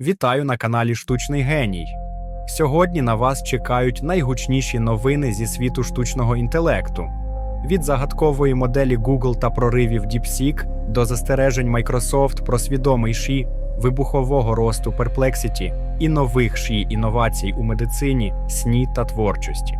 Вітаю на каналі Штучний Геній. Сьогодні на вас чекають найгучніші новини зі світу штучного інтелекту. Від загадкової моделі Google та проривів DeepSeek до застережень Microsoft про свідомий ші, вибухового росту Perplexity і нових ші інновацій у медицині, сні та творчості.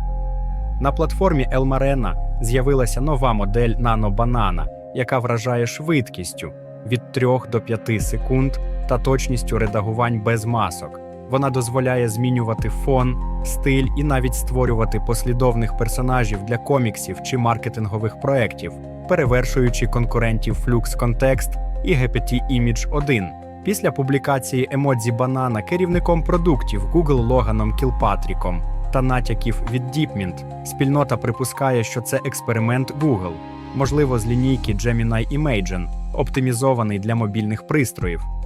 На платформі Elmarena з'явилася нова модель NanoBanana, яка вражає швидкістю від 3 до 5 секунд та точністю редагувань без масок. Вона дозволяє змінювати фон, стиль і навіть створювати послідовних персонажів для коміксів чи маркетингових проєктів, перевершуючи конкурентів Flux Context і GPT Image 1. Після публікації емодзі банана керівником продуктів Google Логаном Кілпатріком та натяків від DeepMint, спільнота припускає, що це експеримент Google, можливо, з лінійки Gemini Imagen, оптимізований для мобільних пристроїв.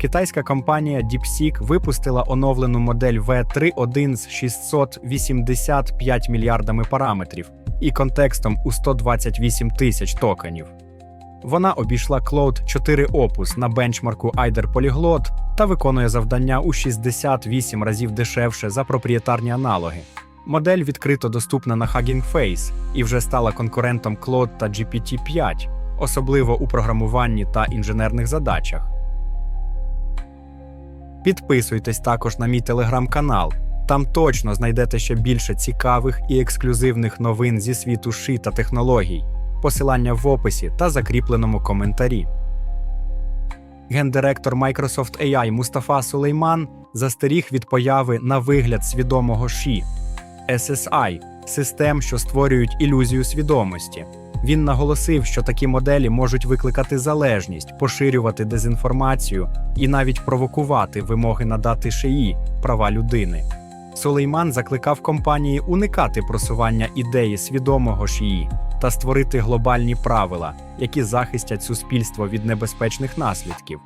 Китайська компанія DeepSeek випустила оновлену модель V3.1 з 685 мільярдами параметрів і контекстом у 128 тисяч токенів. Вона обійшла Cloud 4 Opus на бенчмарку Eider Polyglot та виконує завдання у 68 разів дешевше за проприєтарні аналоги. Модель відкрито доступна на Hugging Face і вже стала конкурентом Claude та GPT-5, особливо у програмуванні та інженерних задачах. Підписуйтесь також на мій телеграм-канал. Там точно знайдете ще більше цікавих і ексклюзивних новин зі світу ши та технологій. Посилання в описі та закріпленому коментарі. Гендиректор Microsoft AI Мустафа Сулейман застеріг від появи на вигляд свідомого ші SSI – систем, що створюють ілюзію свідомості. Він наголосив, що такі моделі можуть викликати залежність, поширювати дезінформацію і навіть провокувати вимоги надати шиї права людини. Сулейман закликав компанії уникати просування ідеї свідомого шиї та створити глобальні правила, які захистять суспільство від небезпечних наслідків.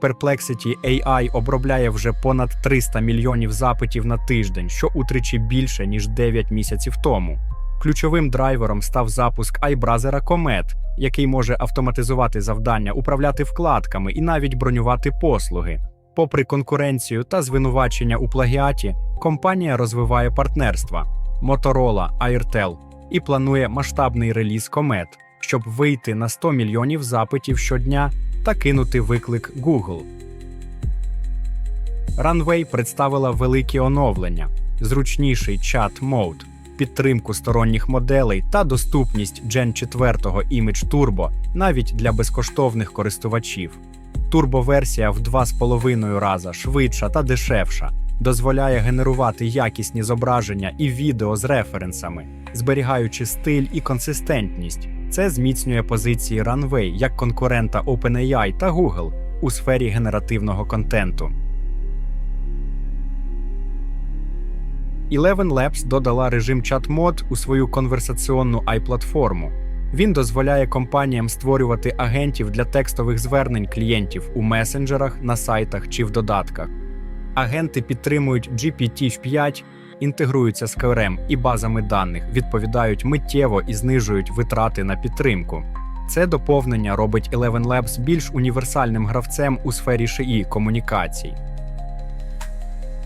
Perplexity AI обробляє вже понад 300 мільйонів запитів на тиждень, що утричі більше ніж 9 місяців тому. Ключовим драйвером став запуск iBrowser Comet, який може автоматизувати завдання, управляти вкладками і навіть бронювати послуги. Попри конкуренцію та звинувачення у плагіаті, компанія розвиває партнерства Motorola, Airtel і планує масштабний реліз Comet, щоб вийти на 100 мільйонів запитів щодня та кинути виклик Google. Runway представила великі оновлення, зручніший чат Mode, підтримку сторонніх моделей та доступність Gen 4 Image Turbo навіть для безкоштовних користувачів. Турбоверсія в 2,5 рази швидша та дешевша, дозволяє генерувати якісні зображення і відео з референсами, зберігаючи стиль і консистентність. Це зміцнює позиції Runway як конкурента OpenAI та Google у сфері генеративного контенту. Eleven Labs додала режим чат-мод у свою конверсаціонну i-платформу. Він дозволяє компаніям створювати агентів для текстових звернень клієнтів у месенджерах, на сайтах чи в додатках. Агенти підтримують GPT-5, інтегруються з CRM і базами даних, відповідають миттєво і знижують витрати на підтримку. Це доповнення робить Eleven Labs більш універсальним гравцем у сфері шиї комунікацій.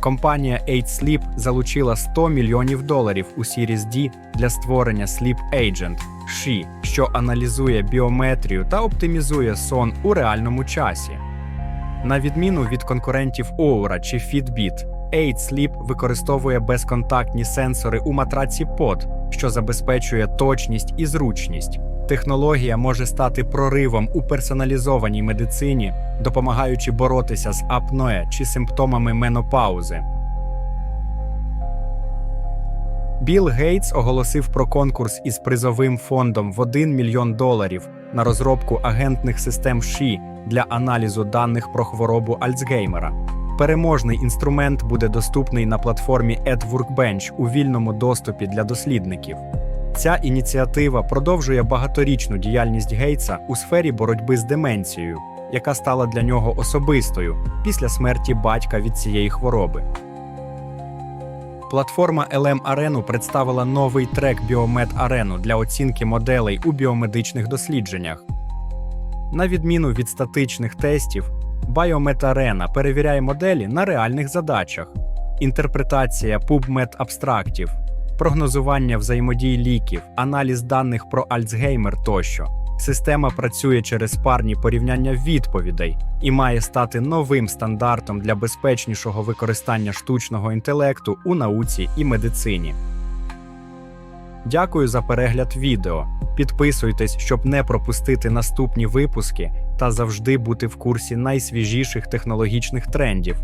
Компанія 8Sleep залучила 100 мільйонів доларів у Series D для створення Sleep Agent SHE, що аналізує біометрію та оптимізує сон у реальному часі. На відміну від конкурентів Oura чи Fitbit, 8Sleep використовує безконтактні сенсори у матраці POD, що забезпечує точність і зручність. Технологія може стати проривом у персоналізованій медицині, допомагаючи боротися з апноe чи симптомами менопаузи. Білл Гейтс оголосив про конкурс із призовим фондом в 1 мільйон доларів на розробку агентних систем ШІ для аналізу даних про хворобу Альцгеймера. Переможний інструмент буде доступний на платформі EdWorkbench у вільному доступі для дослідників. Ця ініціатива продовжує багаторічну діяльність Гейтса у сфері боротьби з деменцією, яка стала для нього особистою після смерті батька від цієї хвороби. Платформа LM Arena представила новий трек Biomed Arena для оцінки моделей у біомедичних дослідженнях. На відміну від статичних тестів, Biomet перевіряє моделі на реальних задачах, інтерпретація PubMed абстрактів, прогнозування взаємодії ліків, аналіз даних про Альцгеймер тощо. Система працює через парні порівняння відповідей і має стати новим стандартом для безпечнішого використання штучного інтелекту у науці і медицині. Дякую за перегляд відео. Підписуйтесь, щоб не пропустити наступні випуски та завжди бути в курсі найсвіжіших технологічних трендів.